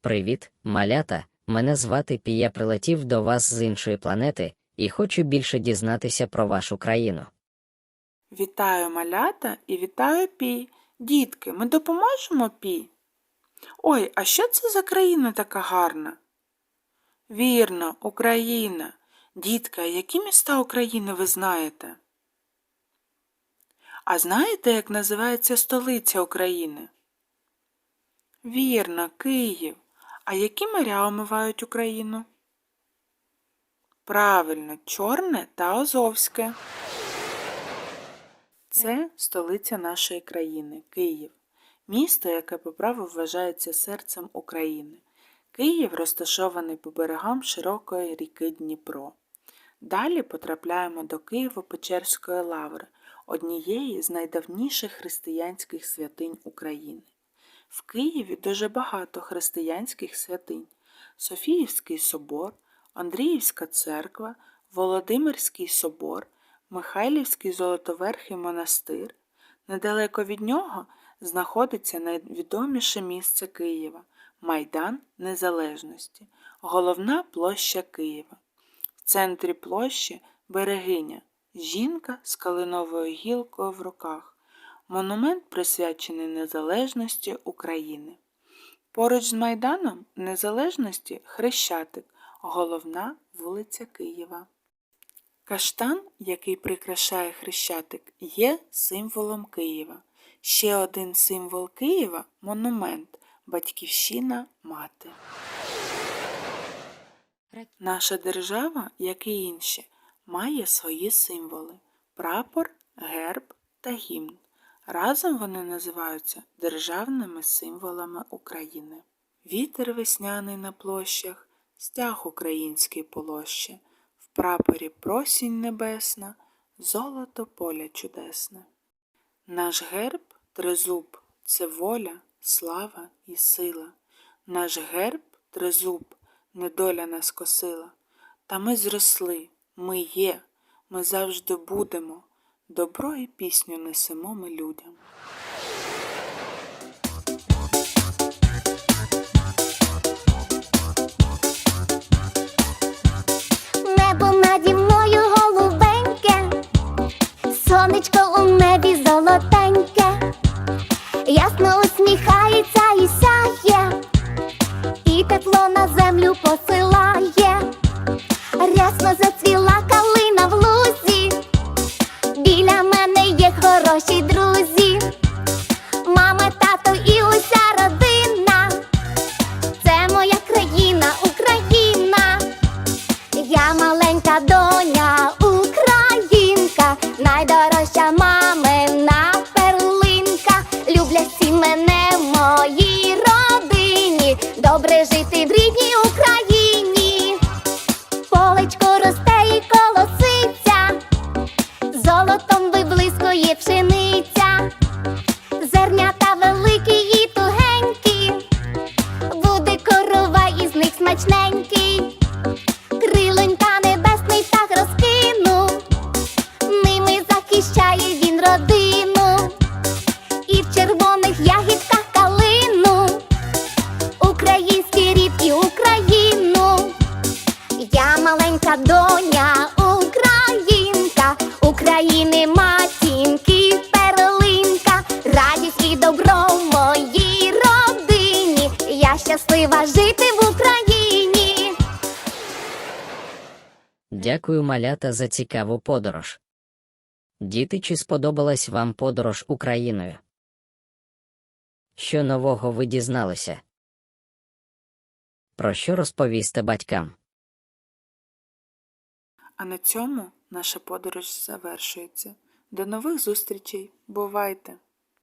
Привіт, малята. Мене звати Пі. Я прилетів до вас з іншої планети і хочу більше дізнатися про вашу країну. Вітаю малята і вітаю Пі. Дітки, ми допоможемо Пі? Ой, а що це за країна така гарна? Вірно, Україна. Дітка, які міста України ви знаєте? А знаєте, як називається столиця України? Вірно, Київ. А які моря омивають Україну? Правильно, Чорне та Азовське. Це столиця нашої країни Київ, місто, яке по праву вважається серцем України. Київ розташований по берегам широкої ріки Дніпро. Далі потрапляємо до Києво-Печерської лаври, однієї з найдавніших християнських святинь України. В Києві дуже багато християнських святинь: Софіївський собор, Андріївська церква, Володимирський собор, Михайлівський Золотоверхий монастир. Недалеко від нього знаходиться найвідоміше місце Києва Майдан Незалежності, головна площа Києва. В центрі площі берегиня, жінка з калиновою гілкою в руках. Монумент присвячений незалежності України. Поруч з Майданом Незалежності Хрещатик, головна вулиця Києва. Каштан, який прикрашає Хрещатик, є символом Києва. Ще один символ Києва монумент Батьківщина Мати. Наша держава, як і інші, має свої символи прапор, герб та гімн. Разом вони називаються державними символами України. Вітер весняний на площах, стяг український полощі, в прапорі просінь небесна, золото поля чудесне. Наш герб тризуб це воля, слава і сила. Наш герб тризуб недоля нас косила. Та ми зросли, ми є, ми завжди будемо. Добро і пісню несемо ми людям. Небо наді мною голубеньке, сонечко у небі золотеньке, ясно усміхається і сяє, і тепло на землю посилає, Я маленька доня, українка, найдорожча мамина перлинка. Люблять всі мене український рід і Україну. Я маленька доня, українка, України матінки, перлинка, радість і добро моїй родині. Я щаслива жити в Україні. Дякую, малята, за цікаву подорож. Діти, чи сподобалась вам подорож Україною? Що нового ви дізналися? Про що розповісти батькам? А на цьому наша подорож завершується. До нових зустрічей. Бувайте!